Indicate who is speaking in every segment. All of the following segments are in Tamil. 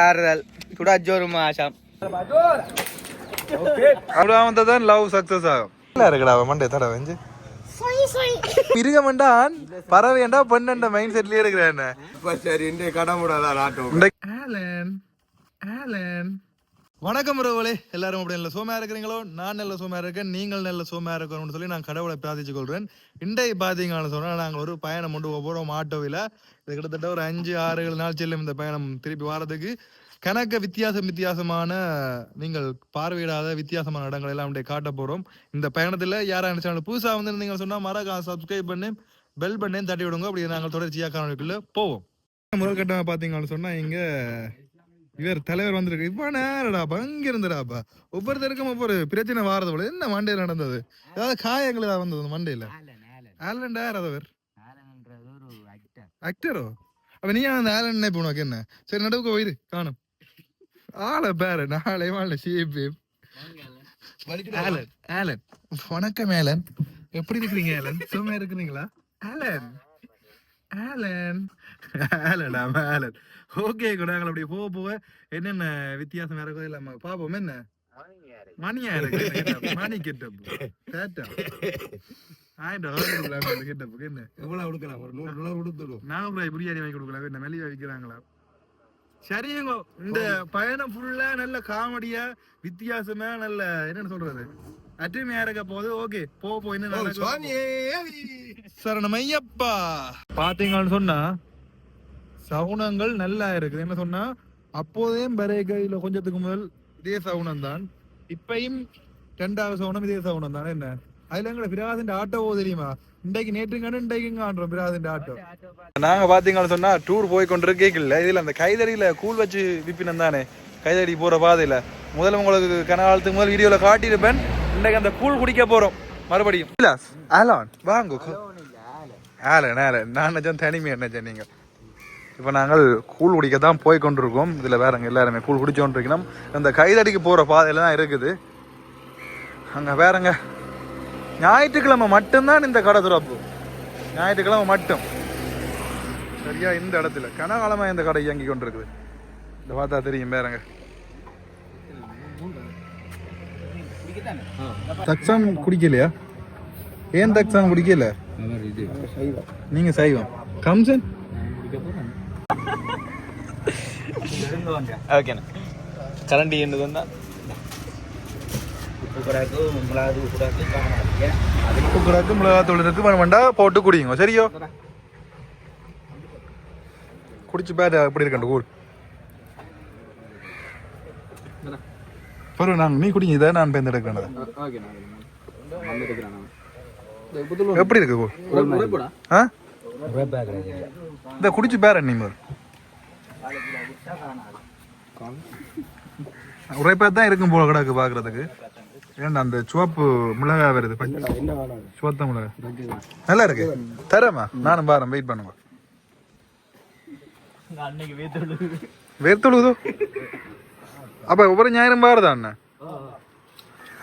Speaker 1: ஆறுதல் துடாச்சோறு மாசம்
Speaker 2: அவ்வளோ வந்ததான் லவ் சக்சஸ் ஆகும். இருக்குடா அவன் மண்டே தட வெஞ்சு. இருக மண்டான் பறவைண்டா பெண்ணண்ட மைண்ட் செட்லயே இருக்கிறான்
Speaker 3: சரி இந்த கடமுடாதான் ஆட்டம்
Speaker 2: ஆலன் ஆலன். வணக்கம் உறவுகளே. எல்லாரும் அப்படி நல்ல சோமையா இருக்கிறீங்களோ? நான் நல்ல சோமையா இருக்கேன். நீங்கள் நல்ல சோமையா இருக்கணும்னு சொல்லி நான் கடவுளை பிரார்த்திச்சு கொள்றேன். இன்றைய பாத்தீங்கன்னு சொன்னா நாங்கள் ஒரு பயணம் கொண்டு போகிறோம் ஆட்டோவில். இது கிட்டத்தட்ட ஒரு அஞ்சு ஆறு ஏழு நாள் செல்லும் இந்த பயணம் திருப்பி வாரதுக்கு கணக்க வித்தியாசம் வித்தியாசமான நீங்கள் பார்வையிடாத வித்தியாசமான இடங்கள் எல்லாம் அப்படியே காட்ட போறோம். இந்த பயணத்துல யாரா நினைச்சாலும் புதுசா வந்து நீங்க சொன்னா மறக்காம சப்ஸ்கிரைப் பண்ணி பெல் பண்ணி தட்டி விடுங்க. அப்படி நாங்கள் தொடர்ச்சியாக காணொலிக்குள்ள போவோம். முதல் கட்டமாக பார்த்தீங்கன்னு சொன்னால் இங்கே இவர் தலைவர் வந்திருக்கு இப்ப நேரடாப்பா அங்க இருந்துடாப்பா ஒவ்வொருத்தருக்கும் ஒவ்வொரு பிரச்சனை வாரது போல என்ன மண்டையில நடந்தது? ஏதாவது காயங்கள் ஏதாவது வந்தது மண்டையில? ஆலன் யார் அதவர் ஆக்டரோ அப்ப நீ அந்த ஆலன் இப்போ உனக்கு என்ன? சரி நடுவுக்கு போயிரு காணும். ஆளை பேரு நாளை வாழ ஷேப் ஆலன் ஆலன். வணக்கம் ஆலன். எப்படி இருக்கிறீங்க ஆலன்? சும்மா இருக்கிறீங்களா? ஆலன். ஆலன். ஆமா ஆலன் ஓகே கூட நாங்கள் அப்படியே போக போக என்னென்ன வித்தியாசம் இருக்கோ இல்லாம பாப்போம் என்ன? மணியா இருக்கு. மணி கெட்டப் சேட்டா ஆயிட்டா கெட்டப்புக்கு. என்ன?
Speaker 3: எவ்வளவு கொடுக்கலாம்? ஒரு நூறு டாலர் கொடுத்துடும்
Speaker 2: நாகப்பூர் பிரியாணி வாங்கி கொடுக்கலாம் என்ன? மெலிவா விற்கிறாங்களா சரிங்க இந்த பயணம் ஃபுல்லா நல்ல காமெடியா வித்தியாசமா நல்ல என்னன்னு சொல்றது? அற்றுமையா இருக்க போது ஓகே போ போ என்ன நடக்கும்? சரணம் ஐயப்பா பாத்தீங்கன்னு சொன்னா சகுனங்கள் நல்லா இருக்குது. என்ன சொன்னா அப்போதையும் பரேக இல்ல கொஞ்சத்துக்கு முதல் இதே சகுனம் தான் இப்பயும் ரெண்டாவது சகுனம் இதே சகுனம் தான் என்ன? அதுல எங்களை பிராசின் ஆட்டோ தெரியுமா? இன்றைக்கு நேற்று கண்டு இன்றைக்கு காண்றோம் பிராசின் ஆட்டோ. நாங்க பாத்தீங்கன்னு சொன்னா டூர் போய் கொண்டிருக்கேக்கல இதுல அந்த கைதடியில கூழ் வச்சு விப்பினம் தானே? கைதடி போற பாதையில. முதல்ல உங்களுக்கு கனகாலத்துக்கு முதல் வீடியோல காட்டியிருப்பேன். இன்றைக்கு அந்த கூழ் குடிக்க போறோம். மறுபடியும். ஆலான் வாங்க. ஆலன் ஆலன் நான் நினைச்சேன் தனிமை நினைச்சேன் நீங்க. இப்போ நாங்கள் கூழ் குடிக்க தான் போய் கொண்டிருக்கோம். இதில் வேறங்க எல்லாருமே கூழ் குடிச்சோன்றிருக்கணும். அந்த கைதடிக்கு போகிற பாதையில தான் இருக்குது. அங்கே வேறங்க ஞாயிற்றுக்கிழமை மட்டும்தான் இந்த கடை திறப்பு. ஞாயிற்றுக்கிழமை மட்டும். சரியா? இந்த இடத்துல. கனகாலமாக இந்த கடை இயங்கி கொண்டிருக்குது. இந்த பார்த்தா தெரியும் வேறங்க. தக்ஸாம் குடிக்கலையா? ஏன் தக்ஸாம் குடிக்கல? நீங்க சைவம். கம்சன்?
Speaker 1: ஓகேண்ணா கரண்டி என்னது வந்தா?
Speaker 2: உப்பு கிடக்கு மிளகாத்தூள் இருக்கு வேணும் வேண்டா போட்டு குடிங்க. சரியோ? குடிச்சு பேர் எப்படி இருக்கண்டு கூழ். பரவாயில்ல நாங்கள் நீ குடிங்க இதை நான் பேருந்து எடுக்கிறேன் எப்படி இருக்கு இந்த குடிச்சு பேர நீ முதல் உரைப்பா தான் இருக்கும் போல கிடக்கு பாக்குறதுக்கு. ஏன்னா அந்த சிவப்பு மிளகாய் வருது? பச்சை சிவத்த மிளகாய். நல்லா இருக்கு. தரமா நானும் பாரேன் வெயிட் பண்ணுங்க வேர்த்தொழுதோ அப்ப ஒவ்வொரு ஞாயிறும் பாருதா அண்ணன்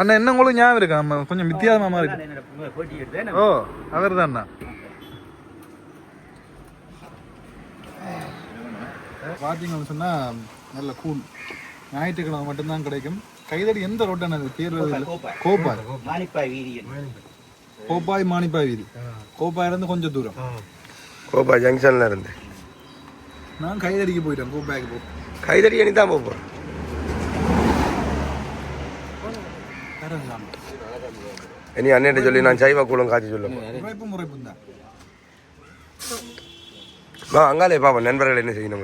Speaker 2: அண்ணன் என்ன உங்களுக்கு ஞாபகம் இருக்கு? கொஞ்சம் வித்தியாசமா இருக்கு. ஓ அவர் தான் பார்த்தீங்கன்னு சொன்னா நல்ல கூல் ஞாயிற்றுக்கிழமை மட்டும்தான் கிடைக்கும். கைதடி எந்த ரோட்டான பேர் கோப்பாய்
Speaker 1: மானிப்பாய் வீதியன்
Speaker 2: கோப்பாய் மானிப்பாய் வீதி. கோப்பாயில இருந்து கொஞ்சம் தூரம்.
Speaker 3: கோபா ஜங்ஷன்ல இருந்து.
Speaker 2: நான் கைதடிக்கு போயிட்டேன். கோப்பாய்க்கு போ.
Speaker 3: கைதடி அணி தான் போப்போம் இனி அண்ணன் சொல்லி நான் சைவ கூலம் காய்ச்சி சொல்லுவேன்
Speaker 2: முறைப்பு முறைப்பும் தான்
Speaker 3: வா அங்காலே பாப்போம். நண்பர்கள் என்ன செய்யணும்?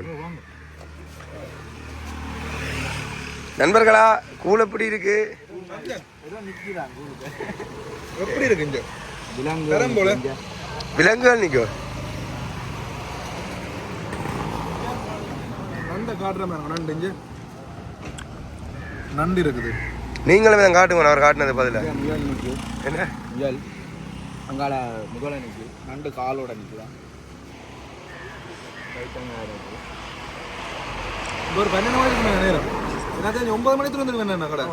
Speaker 3: நண்பர்களா கூழ் எப்படி இருக்கு?
Speaker 2: எப்படி இருக்கு
Speaker 3: விலங்குகள் நிற்கும்
Speaker 2: நண்டை காட்டுற மாதிரி நண்டு இங்க. நண்டு இருக்குது.
Speaker 3: நீங்களும் தான் காட்டுங்க அவர் காட்டினது பதில. என்ன?
Speaker 1: முயல். அங்கால முதல நிற்கு நண்டு காலோட நிற்கலாம்
Speaker 2: இப்போ ஒரு பன்னெண்டு மணிக்கு நேரம் தெரிஞ்சு ஒன்பது மணிக்கு வந்துருவேன் என்ன கடை.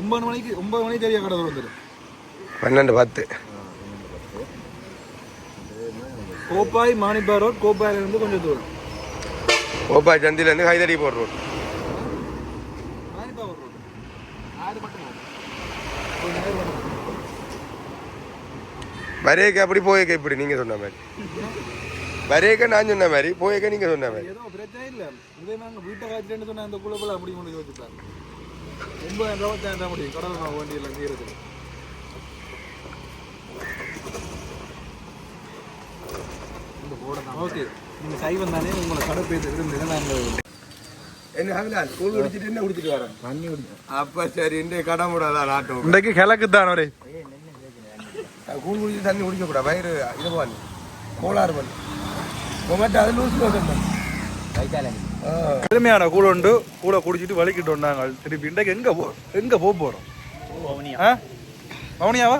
Speaker 2: ஒன்பது மணிக்கு ஒன்பது தெரிய கடை வந்துடும்
Speaker 3: பன்னெண்டு பத்து.
Speaker 2: கோப்பாய் மானிப்பா ரோட் கோப்பாயில இருந்து கொஞ்சம் தூரம்.
Speaker 3: ஓப்பா சந்திலேருந்து ஹைதடி போடுற ரோட்.
Speaker 2: மானிப்பா ரோட்.
Speaker 1: ஆறு மட்டும்
Speaker 3: வரையக்க அப்படி போயக்க இப்படி நீங்க சொன்ன மாதிரி. வரையக்க நான் சொன்ன மாதிரி போயக்க நீங்க சொன்ன மாதிரி.
Speaker 2: ஏதோ பிரச்சனை இல்ல. இதே நாங்க வீட்டை காய்ச்சிட்டு சொன்ன அந்த குழப்பல அப்படி கொண்டு யோசிப்பாங்க ஒன்பதாயிரம் ரூபா தேர்ந்தா முடியும்? கடல் மாவு வண்டியில்
Speaker 1: தான்.
Speaker 2: ஓகே. நீங்க சைவம் தானே உங்களை கடை இருந்தது நாங்கள்
Speaker 3: என்ன கூழ் குடிச்சிட்டு என்ன குடிச்சிட்டு வரேன்?
Speaker 1: தண்ணி
Speaker 3: அப்ப சரி இந்த கடை மூடாதான் ஆட்டம்
Speaker 2: இன்றைக்கு கிழக்கு தான் ஒரே
Speaker 3: கூழ் குடிச்சு தண்ணி குடிக்க கூடாது வயிறு இது பண்ணு கோளாறு பண்ணு
Speaker 2: கடுமையான கூட உண்டு. கூட குடிச்சிட்டு வலிக்கிட்டு வந்தாங்க. திருப்பி இன்றைக்கு எங்க எங்க போக போறோம்? ஆ? வவுனியாவா?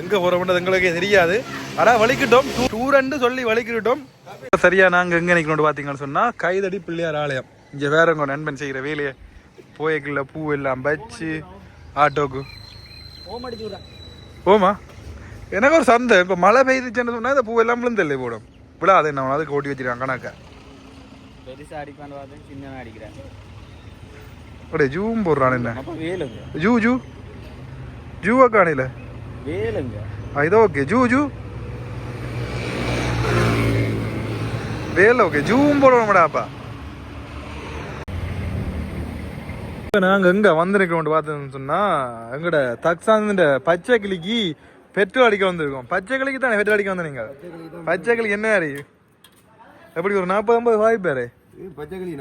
Speaker 2: எங்க போறோம்ன்றது எங்களுக்கே தெரியாது. ஆனா வலிக்கிட்டோம். டூரண்டு சொல்லி வலிக்கிட்டோம். சரியா நாங்க எங்க நிக்கணும் பாத்தீங்கன்னு சொன்னா கைதடி பிள்ளையார் ஆலயம். இங்க வேற உங்க நண்பன் செய்யற வேலையை போயக்குள்ள பூ எல்லாம் வச்சு ஆட்டோக்கு. போமா எனக்கு ஒரு சந்தை இப்போ மழை பெய்துச்சுன்னு சொன்னா இந்த பூ எல்லாம் விழுந்தல்லே போடும். விழாது என்ன அதுக்கு ஓட்டி வச்சிருக்காங்க கணக்கா.
Speaker 1: பெருசா அடிப்பான்னு பார்த்தேன் சின்னவன் அடிக்கிறேன்.
Speaker 2: அப்படியே ஜூவும் போடுறான் என்ன? ஜூ ஜூ. ஜூவா காணில
Speaker 1: வேலுங்க.
Speaker 2: இது ஓகே ஜூ ஜூ. வேல ஓகே ஜூவும் போடணும்டாப்பா நாங்க எங்க வந்திருக்கோம் பார்த்தோம்னு சொன்னா எங்கட தக்சாந்த பச்சை கிளிக்கு பெட்ரோல் அடிக்க வந்திருக்கோம். பச்சை கிளிக்கு தானே பெட்ரோல் அடிக்க வந்த நீங்க பச்சை கிளி என்ன அடி எப்படி ஒரு நாற்பது ஐம்பது வாய்ப்பாரு
Speaker 3: பச்சை கிளி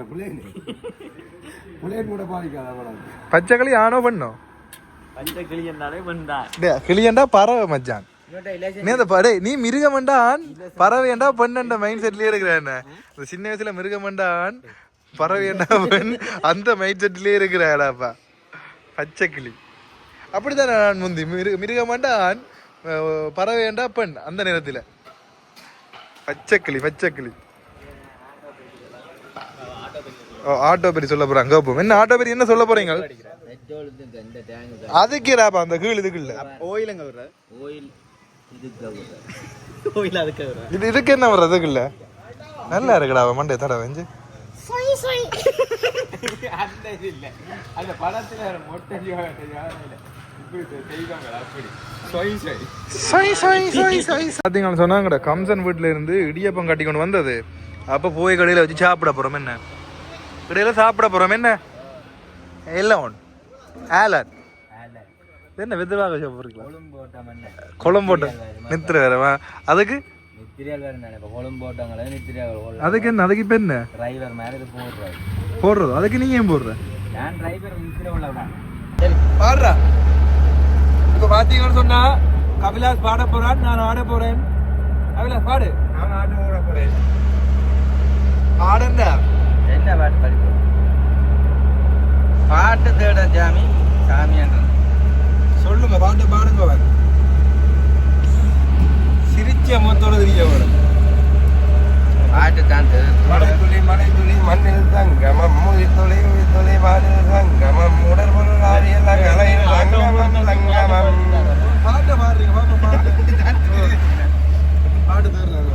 Speaker 2: பச்சை கிளி ஆனோ பண்ணோம் கிளியண்டா பறவை மச்சான். நீ அந்த படை நீ மிருகமண்டான்? பறவையண்டா பெண்ணண்ட மைண்ட் செட்லயே இருக்கிற என்ன? இந்த சின்ன வயசுல மிருகமண்டான் பறவையண்டா பெண் அந்த மைண்ட் செட்லயே இருக்கிறாடாப்பா பச்சை கிளி அப்படித்தானே நான் முந்தி? மிருக மிருகமண்டான் அஹ், பறவையண்டா பெண் அந்த நேரத்துல. பச்சை கிளி பச்சை கிளி ஓ, ஆட்டோ பெரி சொல்ல போறாங்க கேப்போம் என்ன ஆட்டோ பெரி என்ன சொல்ல போறீங்க?
Speaker 1: டேங்க்
Speaker 2: அதுக்கேடாப்பா அந்த கீழ் இதுக்கு இல்ல.
Speaker 1: ஓயிலங்க விடுற ஓயில் ஓயில் அதுக்கு விடுற
Speaker 2: இது இதுக்கு என்ன வர்றதுக்கு இல்ல. நல்லா இருக்குடா அவன் மண்டே தடவை வெஞ்சு
Speaker 1: அந்த இல்ல. அந்த படத்துல மொட்டை
Speaker 2: பாத்தீங்கன்னு சொன்னாங்கடா கம்சன் வீட்டுல இருந்து இடியப்பம் கட்டி கொண்டு வந்தது. அப்ப போய் கடையில வச்சு சாப்பிட போறோம் என்ன? கடையில சாப்பிட போறோம் என்ன? எல்லாம் ஒன் ஆலன் என்ன விதவாக சாப்பிட்றீங்களா குளம் போட்டு நித்திர வேறவா? அதுக்கு? அதுக்கு என்ன அதுக்கு இப்ப என்ன? போடுறது. அதுக்கு நீங்க ஏன் போடுற? பாடுறா. இப்ப பாத்தீங்கன்னு சொன்னா கபிலாஸ் பாட போறான் நான் ஆட போறேன். கபிலாஸ் பாடு.
Speaker 3: நான் ஆட்டு ஓட போறேன்.
Speaker 2: ஆடண்டா
Speaker 1: என்ன பாட்டு படிப்போம் பாட்டு தேட ஜாமி சாமியான்றது
Speaker 2: சொல்லுங்க பாட்டு பாடுங்க அவன் சிரிச்ச முகத்தோட தெரிய வரும்
Speaker 1: பாட்டு தான்
Speaker 3: மழை துளி மழை துளி மண்ணில் தங்கமம் மொழி துளி துளி வானில் சங்கமம் உடற்பொருள் ஆரியெல்லாம் கலையில் சங்கமம் சங்கமம்
Speaker 2: பாட்டு பாடுறீங்க பாப்பா பாட்டு பாட்டு தேடுறாங்க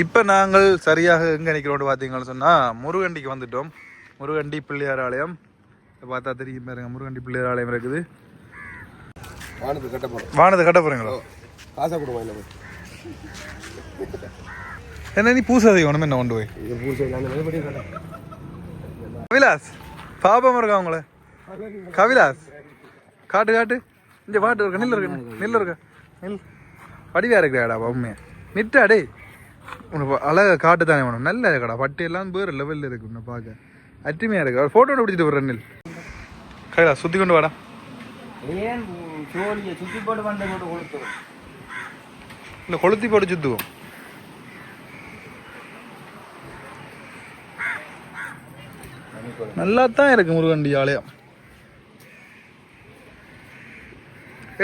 Speaker 2: இப்போ நாங்கள் சரியாக எங்கே நிற்கிறோம் பார்த்தீங்கன்னு சொன்னால் முருகண்டிக்கு வந்துட்டோம். முருகண்டி பிள்ளையார் ஆலயம் பார்த்தா தெரியும் பாருங்க முருகண்டி பிள்ளையார் ஆலயம் இருக்குது.
Speaker 3: வானத்து கட்ட போறோம்.
Speaker 2: வானத்தை கட்ட போகிறீங்களோ
Speaker 3: காசை கொடுவோம் இல்லை
Speaker 2: என்ன நீ பூசாதி ஒன்றுமே என்ன கொண்டு போய்?
Speaker 3: பூசை
Speaker 2: கவிலாஸ் பாபம் இருக்கா உங்கள? கவிலாஸ் காட்டு காட்டு. இந்த பாட்டு இருக்க நில்லு இருக்க நில்லு இருக்க. நில். வடிவா இருக்கிறாடா உண்மையா நிட்டா டேய். உனக்கு அழகா காட்டு தானே வேணும் நல்லா இருக்கடா. பட்டு எல்லாம் வேறு லெவலில் இருக்கு உன்னை பார்க்க. அருமையா இருக்கு. ஃபோட்டோ பிடிச்சிட்டு வர்றேன் நில் கவிலாஸ் சுற்றி கொண்டு வாடா.
Speaker 1: ஏன் சோழியை சுத்தி போட்டு வந்த போட்டு கொடுத்துரும்
Speaker 2: இல்லை கொளுத்தி போட்டு சுற்றுவோம் நல்லா தான் இருக்கு முருகண்டி ஆலயம்.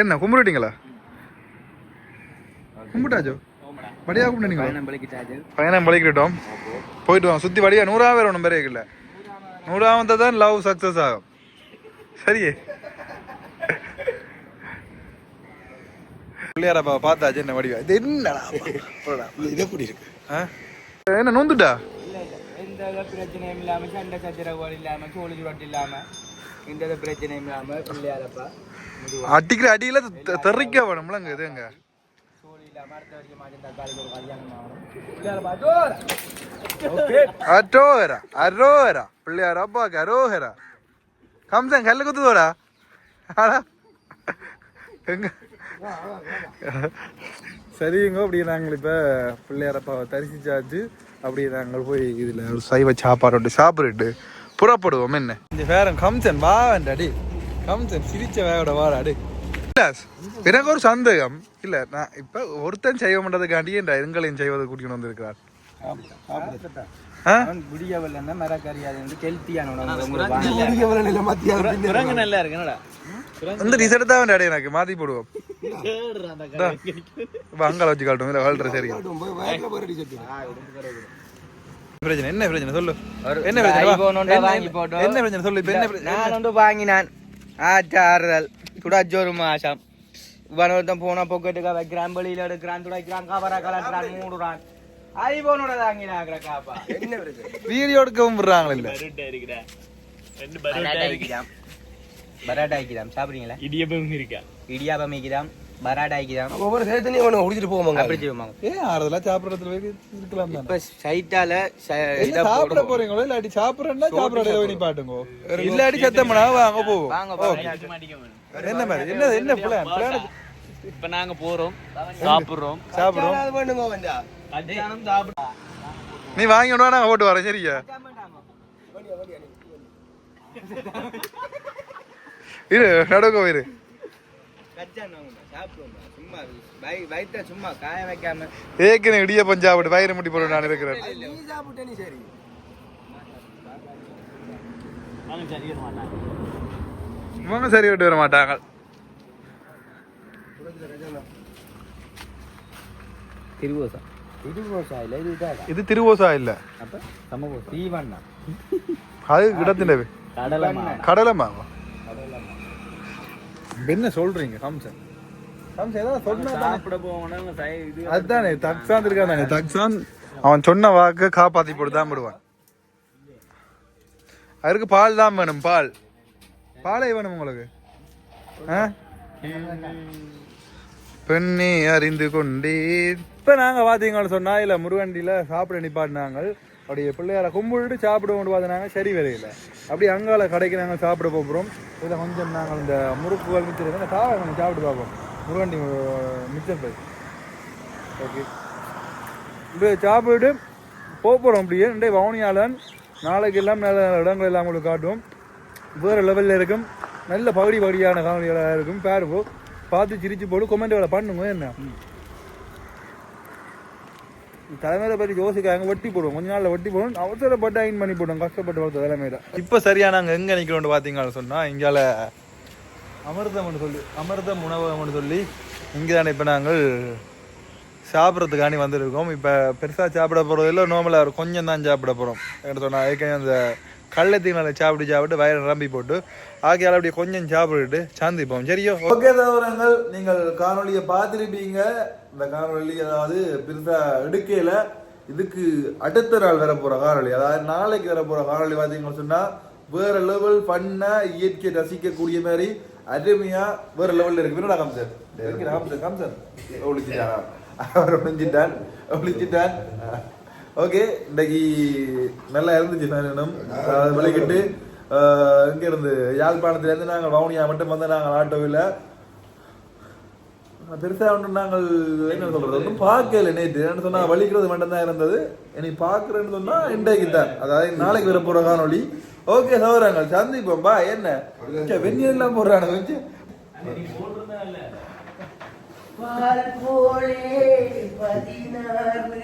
Speaker 2: என்ன கும்பிட்டுட்டீங்களா கும்பிட்டாச்சோ? வடியா
Speaker 1: பயணம் பலிக்கிட்டாச்சு
Speaker 2: பயணம் பழிக்கிட்டோம் போயிட்டு வாங்க. சுற்றி வடியா நூறா வேற ஒன்றும் பெரிய இல்லை நூறா வந்தால் தான் லவ் சக்ஸஸ் ஆகும். சரியே. பிள்ளையாரப்பா பார்த்தாச்சு என்ன வடிவா. இது என்னடா போடா.
Speaker 3: இது எப்படி இருக்கு?
Speaker 2: ஆ? என்ன நொந்துட்டா?
Speaker 1: இல்லை இல்லை. எந்த பிரச்சனையும் இல்லாமல் சண்டை சச்சரவுகள் இல்லாமல் சோழி சுரட்டு இல்லாமல் எந்த வித பிரச்சனையும் இல்லாமல் பிள்ளையாரப்பா.
Speaker 2: அடிக்கிற அடியில தெ- தெறிக்க வேணும்லங்க இதுங்க
Speaker 1: சோழி
Speaker 2: அரோஹரா அரோஹரா பிள்ளையார் அப்பாக்கு அரோஹரா கம்சன் கல்லு குத்துதோடா எங்க சரிங்க அப்படி நாங்கள் இப்போ பிள்ளையாரப்பாவை தரிசிச்சாச்சு அப்படி நாங்கள் போய் இதில் ஒரு சைவ சாப்பாடு சாப்பிட்டுட்டு புறப்படுவோம் என்ன இந்த வேற கம்சன் வா வேண்டாடி கம்சன் சிரிச்ச வேட வாடாடி இல்ல, எனக்கு ஒரு சந்தேகம் இல்ல நான் இப்ப ஒருத்தன் செய்ய மாட்டதுக்காண்டி என் எங்களையும் செய்வது கூட்டிட்டு வந்திருக்கிறார்
Speaker 1: வந்து
Speaker 2: இந்த டிசைட் தான் வேண்டாடி எனக்கு மாத்தி போடுவோம் அங்கால வச்சு காட்டும் இல்ல வாழ்ற சரி பிரச்சனை என்ன பிரச்சனை சொல்லு என்ன பிரச்சனை என்ன- பிரச்சனை சொல்லு இப்ப என்ன பிரச்சனை
Speaker 1: நான் ஒன்று வாங்கினான் ஆச்சாறுதல் துடாச்சோறு மாசம் இவனொருத்தன் போன பொக்கெட்டுக்கா வைக்கிறான் வெளியில எடுக்கிறான் துடைக்கிறான் கவரை கலட்டுறான் மூடுறான் ஐபோனோட தாங்கினாங்கிற காப்பா
Speaker 3: என்ன பிரச்சனை
Speaker 2: வீடியோ எடுக்கவும் விடுறாங்களா இல்ல
Speaker 1: பராட்டா வைக்கிறான் பராட்டா வைக்கிறான் சாப்பிடுறீங்களா
Speaker 4: இடியப்பம் இருக்கா
Speaker 1: இடியாப்பம் வைக்கிறான்
Speaker 3: ஒவ்வொரு சேர்த்துலையும் அவனை குடிச்சிட்டு போவாங்க
Speaker 1: அப்படி செய்வாங்க
Speaker 2: ஏன் ஆறுதலா சாப்பிடறதுல போய் இருக்கலாம்
Speaker 1: இப்ப சைட்டால
Speaker 2: சாப்பிட போறீங்களோ இல்லாட்டி சாப்பிடுறேன்னா சாப்பிட நீ பாட்டுங்கோ இல்லாட்டி சத்தம்னா வாங்க போவோம் என்ன மாதிரி என்ன என்ன பிளான் பிளான்
Speaker 4: இப்ப நாங்க போறோம் சாப்பிடுறோம்
Speaker 2: சாப்பிடுவோம்
Speaker 3: அது பண்ணுங்க வேண்டா
Speaker 1: கல்யாணம் சாப்பிட
Speaker 2: நீ வாங்கி விடுவா நாங்க போட்டு வரோம் சரியா இரு நடுக்க இரு ஏற்கனவே இடிய பஞ்சாபிட்டு வயிறு முட்டி போட நான் இருக்கிறேன். இவங்க சரி விட்டு வர மாட்டாங்க.
Speaker 1: திருவோசா. திருவோசா இல்ல இது
Speaker 2: இது திருவோசா இல்ல.
Speaker 1: அப்ப? சமூக தீவண்ணா.
Speaker 2: அது கிடத்துல
Speaker 1: கடலை
Speaker 2: கடலை மாவா? என்ன சொல்றீங்க கம்சன் கம்சன் ஏதாவது சொன்னா
Speaker 4: சாப்பிட போகணும் சை- இது
Speaker 2: அதுதானே தக்சான் இருக்கானே தக்சான் அவன் சொன்ன வாக்க காப்பாத்தி போட்டு தான் விடுவான் அவருக்கு பால் தான் வேணும் பால். பாலே வேணும் உங்களுக்கு? பெண்ணே அறிந்து கொண்டே இப்ப நாங்க பாத்தீங்கன்னு சொன்னா இல்ல முருகண்டியில சாப்பிட நிப்பாட்டினாங்க. அப்படியே பிள்ளையார கும்பிட்டு சாப்பிட கொண்டு பார்த்தாங்க சரி வரையில. அப்படியே அங்கால கடைக்கு நாங்கள் சாப்பிட போகிறோம். இதில் கொஞ்சம் நாங்கள் இந்த முறுக்குகள் மிச்சம் இருக்கு. சாப்பிட நாங்கள் சாப்பிட்டு பார்ப்போம். முருகண்டி மிச்சம் போய் ஓகே. இப்படி சாப்பிட்டு போக போகிறோம் அப்படியே. இன்றைய வவுனியாளன் நாளைக்கு எல்லாம் நல்ல இடங்கள் எல்லாம் உங்களுக்கு காட்டுவோம். வேறு லெவலில் இருக்கும். நல்ல பகுதி பகுதியான காணொலிகளாக இருக்கும். பேர் போ பார்த்து சிரிச்சு போட்டு வேலை பண்ணுங்க என்ன? தலைமையில பற்றி யோசிக்காங்க வெட்டி போடுவோம். கொஞ்ச நாள்ல வெட்டி போடுவோம். அவசரப்பட்டு அயன் பண்ணி போடுவோம். கஷ்டப்பட்டு வளர்த்த தலைமையில. இப்போ சரியா நாங்கள் எங்கே நிற்கிறோம்னு பார்த்தீங்கன்னு சொன்னால் இங்கால அமிர்தம்னு சொல்லி அமிர்தம் உணவகம்னு சொல்லி இங்கே தானே இப்போ நாங்கள் சாப்பிட்றதுக்காண்டி வந்திருக்கோம். இப்போ பெருசாக சாப்பிட போகிறது இல்லை நார்மலாக இருக்கும் கொஞ்சம் தான் சாப்பிட போகிறோம் என்ன சொன்னால் ஏற்கனவே அந்த கள்ளத்தீங்களை சாப்பிட்டு சாப்பிட்டு வயிறு நிரம்பி போட்டு ஆகையால் அப்படியே கொஞ்சம் சாப்பிட்டுட்டு சாந்திப்போம் சரியோ? ஓகே தவறங்கள் நீங்கள் காணொலியை பார்த்துருப்பீங்க. இந்த காணொலி அதாவது பெருசாக எடுக்கையில் இதுக்கு அடுத்த நாள் வர போகிற காணொலி அதாவது நாளைக்கு வர போகிற காணொலி பார்த்தீங்கன்னு சொன்னால் வேற லெவல் பண்ண இயற்கை ரசிக்கக்கூடிய மாதிரி அருமையா வேற லெவல்ல இருக்கு. என்னடா காம்சர் இருக்கிற காம்சர் காம்சர் ஒழிச்சிட்டாரா அவர் ஒழிஞ்சிட்டான் ஒழிச்சிட்டான் ஓகே இன்னைக்கு நல்லா இருந்துச்சு ஃபேனும் விளைக்கிட்டு. இங்கேருந்து இருந்து நாங்கள் வவுனியா மட்டும் வந்து நாங்கள் ஆட்டோவில். பெருசாக ஒன்றும் நாங்கள் என்ன சொல்கிறது ஒன்றும் பார்க்கல நேற்று. என்ன சொன்னால் வலிக்கிறது மட்டும்தான் இருந்தது. இனி பார்க்குறேன்னு சொன்னால் இன்றைக்கு தான் அதாவது நாளைக்கு வர போகிற காணொலி ஓகே சௌரங்கள் சந்திப்போம். பா என்ன? வெந்நீர்லாம் போடுறாங்க போடுறானு வச்சு
Speaker 3: பதினாறு.